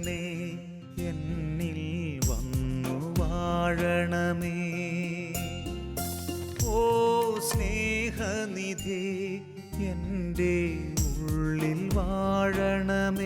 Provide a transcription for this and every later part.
ക്രൂശിതനെ എന്നിൽ വന്നു വാഴണമേ. ഓ സ്നേഹനിധി എന്റെ ഉള്ളിൽ വാഴണമേ.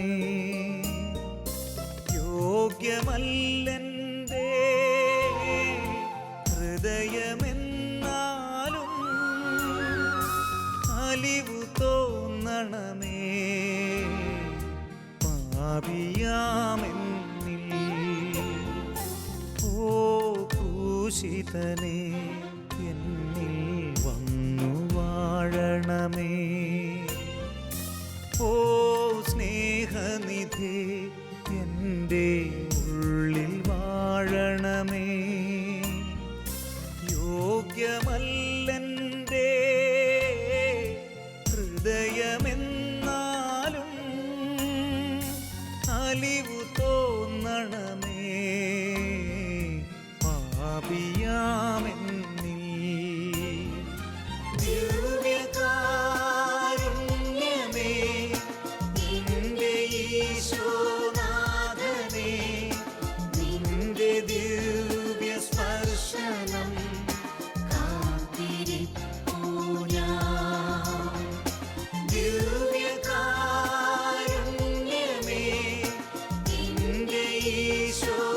പാപിയാമെന്നിൽ ദിവ്യകാരുണ്യമേ നിന്റെ ഈശോനാഥനേ നിന്റെ ദിവ്യ സ്പർശനം കാത്തിരിപ്പൂ ഞാൻ ദിവ്യകാരുണ്യമേ നിന്റെ ഈശോനാഥനേ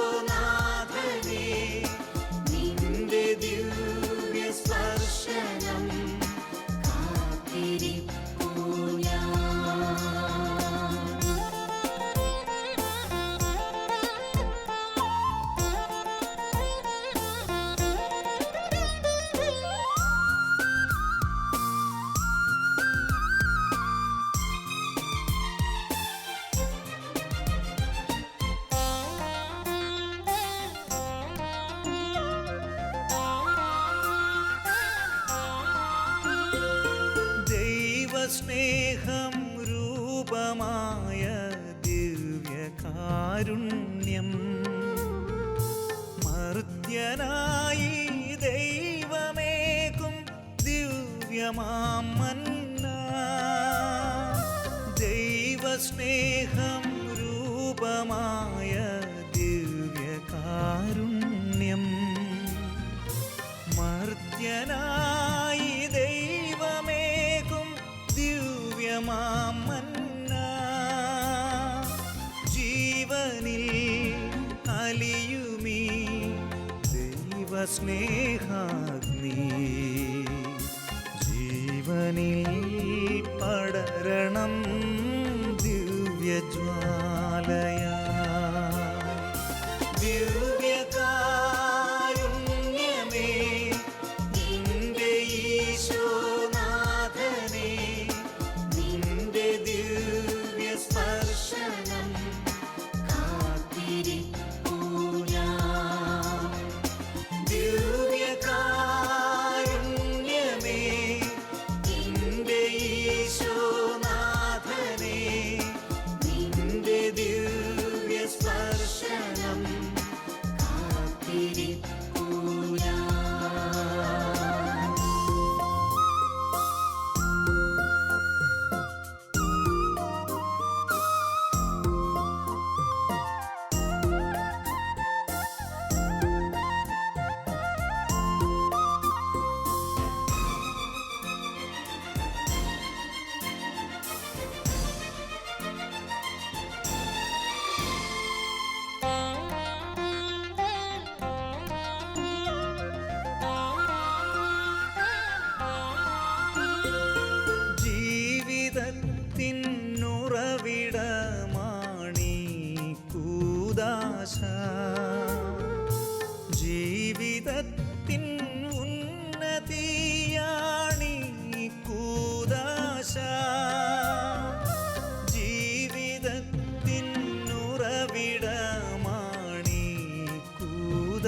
ദൈവസ്നേഹം രൂപമായ ദിവ്യകാരുണ്യം. മർത്യനായി ദൈവമേകും ദിവ്യമാമന്ന. ദൈവസ്നേഹം രൂപമായ ദിവ്യകാരുണ്യം. മർത്യനായി ദിവ്യമാമന്ന ജീവനിൽ അലിയുമീ ദൈവസ്നേഹാഗ്നി. ജീവനിൽ പടരണം ദിവ്യജ്വാലയാ. ദിവ്യകാരുണ്യമേ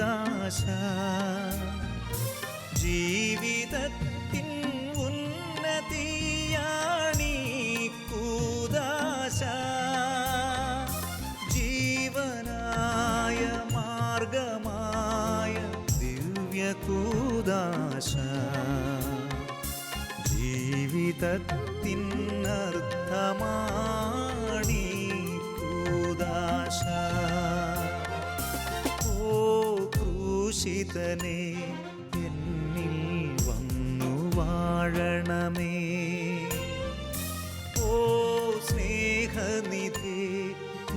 കൂദാശ ജീവിതത്തിൻ ഉന്നതിയാണീ കൂദാശ ജീവനായ മാർഗമായ ദിവ്യകൂദാശ ജീവിതത്തിൻ കൂദാശ വിശുദ്ധനെ എന്നിൽ വന്നു വാഴണമേ. ഓ സ്നേഹനിധി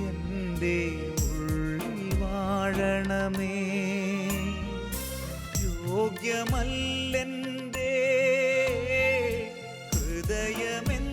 എന്റെ ഉള്ളിൽ വാഴണമേ. യോഗ്യമല്ലെന്റെ ഹൃദയമെന്ന്